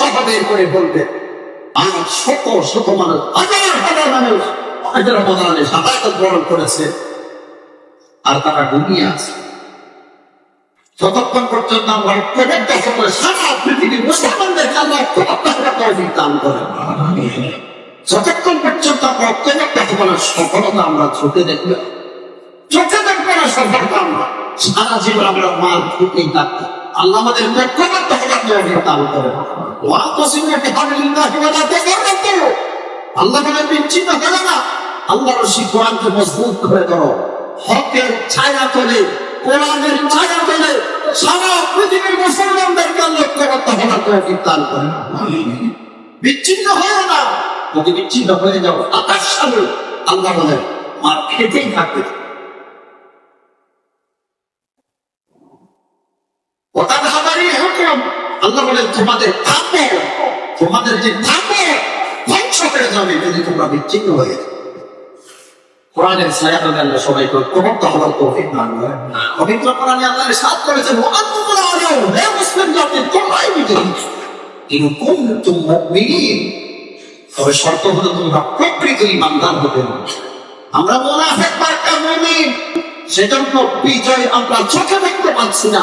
সভা বের করে বলবে আর শত শত মানুষ, হাজার হাজার মানুষ হাজার গ্রহণ করেছে আর তারা আছে। যতক্ষণ পর্যন্ত আমরা ঐক্যবদ্ধ হব সারা করেন যতক্ষণ পর্যন্ত আমরা না সফলতা আমরা চোখে দেখবে, চোখে না সফলতা আমরা, সারা জীবন আমরা মার ফুটেই থাকব। আল্লাহ আমাদের হবার আল্লাহ বলে, বিচ্ছিন্ন হলো না। আল্লাহ রশি কোরআনকে মজবুত করে ধরো। হকের ছায়া তোলে, কোরআনের ছায়া তোলে, সারা বিচ্ছিন্ন হয়েও না। যদি বিচ্ছিন্ন হয়ে যাও, আকাশ সামনে, আল্লাহ বলে, মার খেতেই থাকবে। ওটা ভাবারই হুকুম। আল্লাহ বলেন, তোমাদের থাকবে তোমাদের যে থাকবে ধ্বংস হয়ে যাবে যদি তোমরা বিচ্ছিন্ন হয়ে কোরআনের তলে আল্লাহ সবাইকে ঐক্যবদ্ধ হওয়ার তৌফিক কোরআনে আল্লাহ হে মুসলিম জাতি তোমরাই মুমিনিন। তবে শর্ত হলো, তোমরা প্রকৃত ইমানদার হতে আমরা মুনাফিক মার্কা মুমিন, সেজন্য বিজয় আমরা চোখে দেখতে পাচ্ছি না।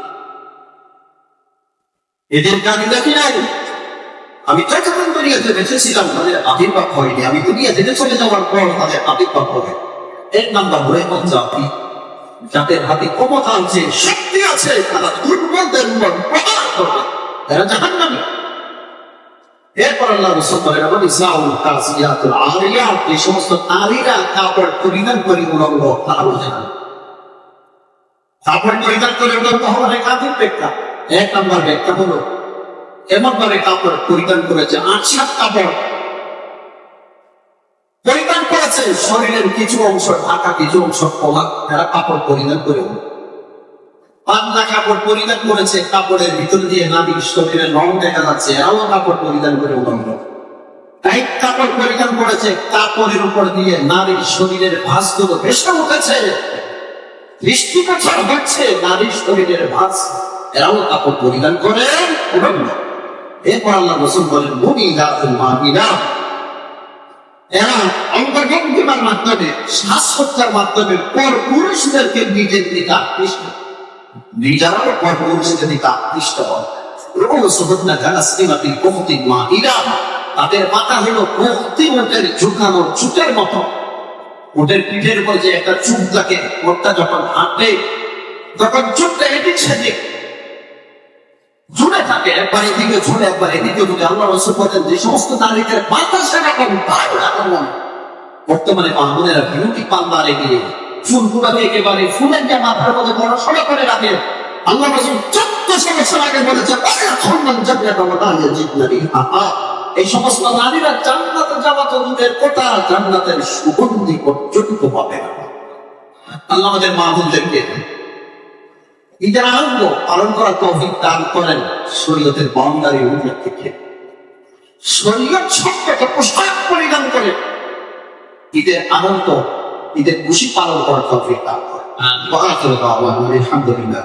এদের দেখি নাই? আমি যতক্ষণ দুনিয়াতে বেঁচেছিলাম তাদের আবির্ভাব হয়নি। আমি দুনিয়া থেকে চলে যাওয়ার পর তাদের আবির্ভাব হবে। এক নাম্বার হয়ে জাতি? যাদের হাতে ক্ষমতা আছে, শক্তি আছে, তারা দুর্বলদের উপর প্রহার করবে। তারা জাহান্নামী। এরপর আল্লাহ রসুল আমার ইসলামুল কাসিয়াতুল আরিয়াত এই সমস্ত নারীরা কাপড় পরিধান করে উলঙ্গ, তারা বোঝে কাপড় পরিধান করে উলঙ্গ ব্যাখ্যা। এক নম্বর ব্যাখ্যা হলো এমন ভাবে কাপড় পরিধান করেছে, আট, সাত কাপড় পরিধান করেছে। শরীরের কিছু অংশ, ঢাকা কিছু অংশ খোলা, তারা কাপড় পরিধান করে পাতলা কাপড় পরিধান করেছে, কাপড়ের ভিতর দিয়ে নাবিক শরীরের রং দেখা যাচ্ছে এরাও কাপড় পরিধান করে উলঙ্গ টাইট কাপড় পরিধান করেছে, কাপড়ের উপর দিয়ে নারীর শরীরের ভাঁজগুলো ভেসে উঠেছে। দৃষ্টিগোচর হচ্ছে নারীর শরীরের ভাঁজ এরাও কাপড় পরিধান করে উলঙ্গ এরপর আল্লাহ রসুল বলেন, মুনি দাতুল মাহিনা এরা অঙ্গভঙ্গিমার মাধ্যমে শ্বাসহত্যার মাধ্যমে পর পুরুষদেরকে নিজের দিকে আকৃষ্ট নিজেরাও পর পুরুষদের দিকে আকৃষ্ট হয় তাদের মাথা হলো ভক্তি উঠের ঝুঁকানোর চুটের মতো। উটের পিঠের উপর যে একটা চুপ থাকে, ওটা যখন হাঁটে, তখন চুপটা এটি সেদিক ঝুলে থাকে একবার এদিকে ঝুলে, একবার এদিকে ঝুলে আল্লাহ রসুল বলেন যে সমস্ত নারীদের বাতাস বর্তমানে একেবারে, ফুলের যে মাথার মধ্যে পড়াশোনা করে রাখে। আল্লাহ রসুল বছর আগে এই সমস্ত নারীরা জান্নাতে যাওয়া তো কোটা জান্নাতের সুগন্ধি পর্যন্ত পাবে না। আল্লাহ আমাদের মা বোনদেরকে আনন্দ পালন করার তৌফিক দান করেন। শরীয়তের বাউন্ডারি উঠে থেকে। শরীয়ত শব্দকে পোশাক পরিধান করে ঈদের আনন্দ ঈদের খুশি পালন করার তৌফিক দান করেন আলহামদুলিল্লাহ